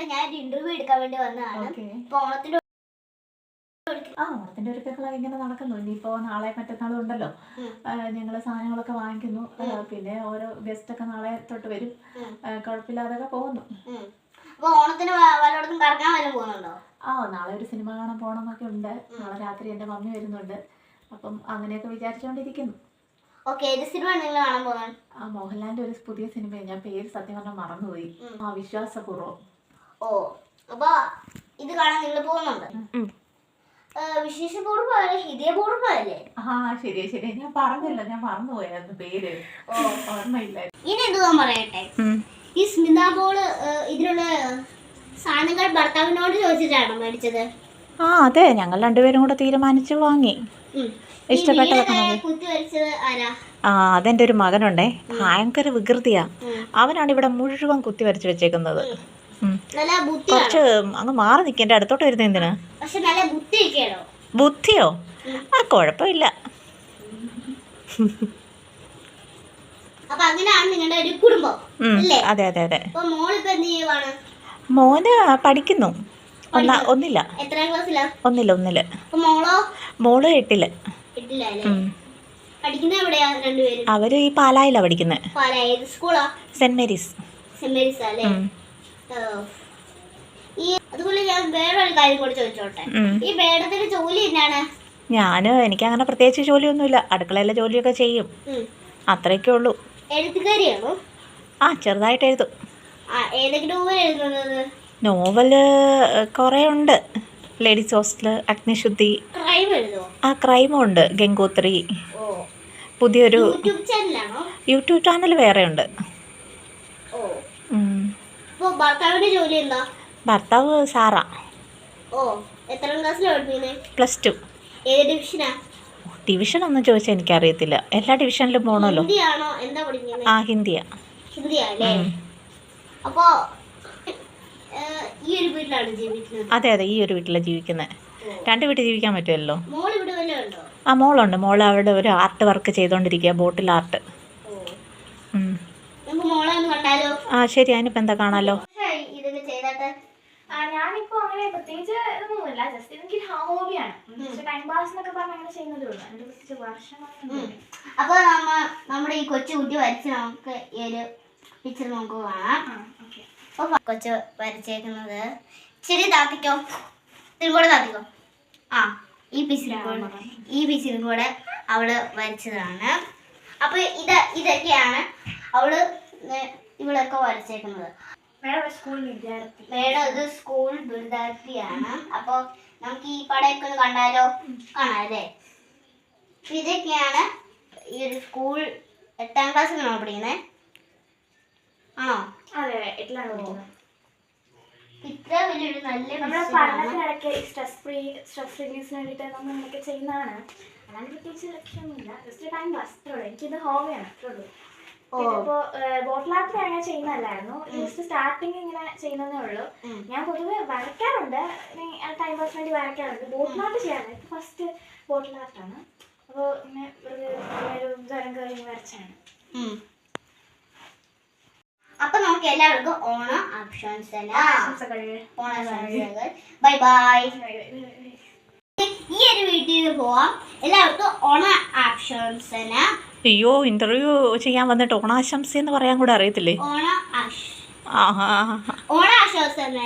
ചേട്ടാ ഞാൻ ഒരു ഇന്റർവ്യൂ എടുക്കാൻ വേണ്ടി വന്നതാണ്. ഓണത്തിന്റെ ആ ഓണത്തിന്റെ ഒരുക്കങ്ങളൊക്കെ ഇങ്ങനെ നടക്കുന്നു. ഇനിയിപ്പോ നാളെ മറ്റന്നാളും ഉണ്ടല്ലോ. ഞങ്ങൾ ഞങ്ങൾ സാധനങ്ങളൊക്കെ വാങ്ങിക്കുന്നു. പിന്നെ ഓരോ ഗസ്റ്റ് ഒക്കെ നാളെ തൊട്ട് വരും. കുഴപ്പമില്ലാതൊക്കെ പോകുന്നു. അപ്പൊ ഓണത്തിന് വല്ലയിടത്തും കറങ്ങാൻ വല്ലതും പോകുന്നുണ്ടോ? ആ നാളെ ഒരു സിനിമ കാണാൻ പോകണം എന്നൊക്കെ ഉണ്ട് നാളെ രാത്രി എന്റെ മമ്മി വരുന്നുണ്ട്. അപ്പം അങ്ങനെയൊക്കെ വിചാരിച്ചുകൊണ്ടിരിക്കുന്നു ഓക്കെ ഏത് സിനിമ നിങ്ങൾ കാണാൻ പോകുന്നത്? ആ മോഹൻലാലിന്റെ ഒരു പുതിയ സിനിമയാണ്. ഞാൻ പേര് സത്യം പറഞ്ഞാൽ മറന്നുപോയി. ആ വിശ്വാസപൂർവം. ഓ അപ്പൊ ഇത് കാണാൻ നിങ്ങൾ പോകുന്നുണ്ട്. വിശേഷപൂർവം ഹിതയ ബോർഡ് അല്ലേ? ആ ശരി ശരി ഞാൻ പറഞ്ഞില്ല ഞാൻ മറന്നുപോയായിരുന്നു പേര്. ഓ. ഓർമ്മയില്ല. ഇനി എന്ത് ഞാൻ പറയട്ടെ ഈ സ്മിത ബോൾ ഇതിനുള്ള സാധനങ്ങൾ ഭർത്താവിനോട് ചോദിച്ചിട്ടാണോ മേടിച്ചത്? ആ അതെ ഞങ്ങൾ രണ്ടുപേരും കൂടെ തീരുമാനിച്ചു വാങ്ങി. ഇഷ്ടപ്പെട്ടതൊക്കെ ആ അതെന്റെ ഒരു മകനുണ്ടേ. ഭയങ്കര വികൃതിയാ. അവനാണ് ഇവിടെ മുഴുവൻ കുത്തി വരച്ച് വെച്ചേക്കുന്നത്. കുറച്ച് അങ്ങ് മാറി നിൽക്കേണ്ട? അടുത്തോട്ട് വരുന്ന എന്തിനാ? ബുദ്ധിയോ? ആ കുഴപ്പമില്ല. അതെ അതെ അതെ. മോന് പഠിക്കുന്നു. ഒന്നാ ഒന്നില്ല. ഒന്നില്ല ഒന്നില്ല മോളോ? മോൾ എട്ടിൽ. അവർ ഈ പാലായിലാ പഠിക്കുന്നത് സെന്റ് മേരീസ്. Saint Mary's. ഈ അതുപോലെ ഞാൻ വേറൊരു കാര്യം കൂടി ചോദിച്ചോട്ടെ? ഈ മേഡത്തിന്റെ ജോലി എന്താണ് ഞാൻ എനിക്ക് അങ്ങനെ പ്രത്യേകിച്ച് ജോലിയൊന്നുമില്ല. അടുക്കളയിലെ ജോലിയൊക്കെ ചെയ്യും. അത്രയൊക്കെ ഉള്ളൂ. എഴുത്തുകാരിയാണോ? ആ ചെറുതായിട്ട് എഴുതും. നോവൽ കുറേ ഉണ്ട്. Ladies hostel Agnishuddhi. ആ ക്രൈമും ഉണ്ട്. ഗംഗോത്രി. പുതിയൊരു യൂട്യൂബ് ചാനൽ വേറെ ഉണ്ട്. അപ്പൊ ഭർത്താവിന്റെ ജോലി എന്താ? ഭർത്താവ് സാറാ. ഓ എത്രാം ക്ലാസ്സിലാണ് പഠിപ്പിക്കുന്നത് പ്ലസ് ടു. ഏത് ഡിവിഷനാ? ഡിവിഷൻ ഒന്നും ചോദിച്ചാൽ എനിക്കറിയത്തില്ല. എല്ലാ ഡിവിഷനിലും പോണല്ലോ. ഹിന്ദിയാണോ? എന്താ പഠിക്കുന്നത് ആ ഹിന്ദിയാ. ഹിന്ദിയാ അല്ലേ? അപ്പോ ഈ ഒരു വീട്ടിലാണ് ജീവിക്കുന്നത്? അതെ അതെ ഈ ഒരു വീട്ടിലാണ് ജീവിക്കുന്നത് രണ്ട് വീട്ടിൽ ജീവിക്കാൻ പറ്റുമല്ലോ? ആ മോളുണ്ട്. മോൾ അവിടെ ഒരു ആർട്ട് വർക്ക് ചെയ്തുകൊണ്ടിരിക്കുക ബോട്ടിൽ ആർട്ട് ഓ ഉം. നമുക്ക് മോളെ ഒന്ന് കണ്ടാലോ ആ ശരി അതിനിപ്പോൾ എന്താ കാണാലോ? വർഷമായി ഇതൊക്കെ ചെയ്തിട്ട് ആ, ഞാനിപ്പോ അങ്ങനെ പ്രത്യേകിച്ച് ഇതൊന്നുമില്ല ജസ്റ്റ് എനിക്ക് ഹോബിയാണ് ടൈം പാസ് എന്നൊക്കെ പറഞ്ഞ് അങ്ങനെ ചെയ്യുന്നതേ ഉള്ളൂ. അതിന്റെ പ്രത്യേകിച്ച് വർഷങ്ങളൊന്നും അപ്പൊ നമ്മ നമ്മുടെ ഈ കൊച്ചു കുട്ടി വരച്ച് നമുക്ക് ഈ ഒരു പിക്ചർ നമുക്ക് കാണാം. അപ്പൊ കൊച്ചു വരച്ചേക്കുന്നത് ഇച്ചിരി താത്തിക്കോ? ഇതിനും കൂടെ താത്തിക്കോ? ആ ഈ പീസിലും കൂടെ ഈ പീസിലും കൂടെ അവൾ വരച്ചതാണ്. അപ്പൊ ഇത് ഇതൊക്കെയാണ് അവൾ നെ- ഇവളൊക്കെ വരച്ചേക്കുന്നത്. മേഡം ഇത് സ്കൂൾ വിദ്യാർത്ഥിയാണ്. അപ്പൊ നമുക്ക് ഈ പടയൊക്കെ ഒന്ന് കണ്ടാലോ? കാണാം അല്ലേ? ഇതൊക്കെയാണ് ഈ ഒരു സ്കൂൾ എട്ടാം ക്ലാസ്സിലാണോ പഠിക്കുന്നത് ആണോ? അതെ പഠിക്കുന്നത്. ഇത്ര വലിയൊരു നല്ല നമ്മുടെ വിഷയമാണ്. പഠനത്തിനിടയ്ക്ക് സ്ട്രെസ് ഫ്രീ സ്ട്രെസ് റിലീസിന് വേണ്ടിയിട്ട് നമ്മൾ ഇങ്ങനെയൊക്കെ ചെയ്യുന്നതാണ്. അല്ലാണ്ട് പ്രത്യേകിച്ച് ലക്ഷ്യമൊന്നുമില്ല. ജസ്റ്റ് ടൈം പാസ് അത്രേ ഉള്ളൂ. എനിക്കിത് ഹോബിയാണ് അത്രേ ഉള്ളൂ. ഇതിപ്പോ ബോട്ടിൽ ആർട്ട് ഞാൻ ചെയ്യുന്നതല്ലായിരുന്നു. ജസ്റ്റ് സ്റ്റാർട്ടിങ് ഇങ്ങനെ ചെയ്യുന്നതേ ഉള്ളൂ. ഞാൻ പൊതുവെ വരയ്ക്കാറുണ്ട്. ടൈം പാസ് വേണ്ടി വരയ്ക്കാറുണ്ട്. ബോട്ടിൽ ആർട്ട് ചെയ്യാറുണ്ട്. ഇപ്പൊ ഫസ്റ്റ് ബോട്ടിൽ ആർട്ടാണ് അപ്പോൾ ഇങ്ങനെ ഒരു ജ്വരം കയറി വരച്ചാണ്. അപ്പൊ നമുക്ക് എല്ലാവർക്കും ഓണം ആശംസകൾ. ഓണാശംസകൾ ബൈ ബൈ ഈ ഒരു വീട്ടിൽ പോവാം. എല്ലാവർക്കും ഓണ ആശംസന. അയ്യോ ഇന്റർവ്യൂ ചെയ്യാൻ വന്നിട്ട് ഓണാശംസ എന്ന് പറയാൻ കൂടെ അറിയത്തില്ലേ? ഓണ ആശ ആഹാ. ഓണ ആശംസന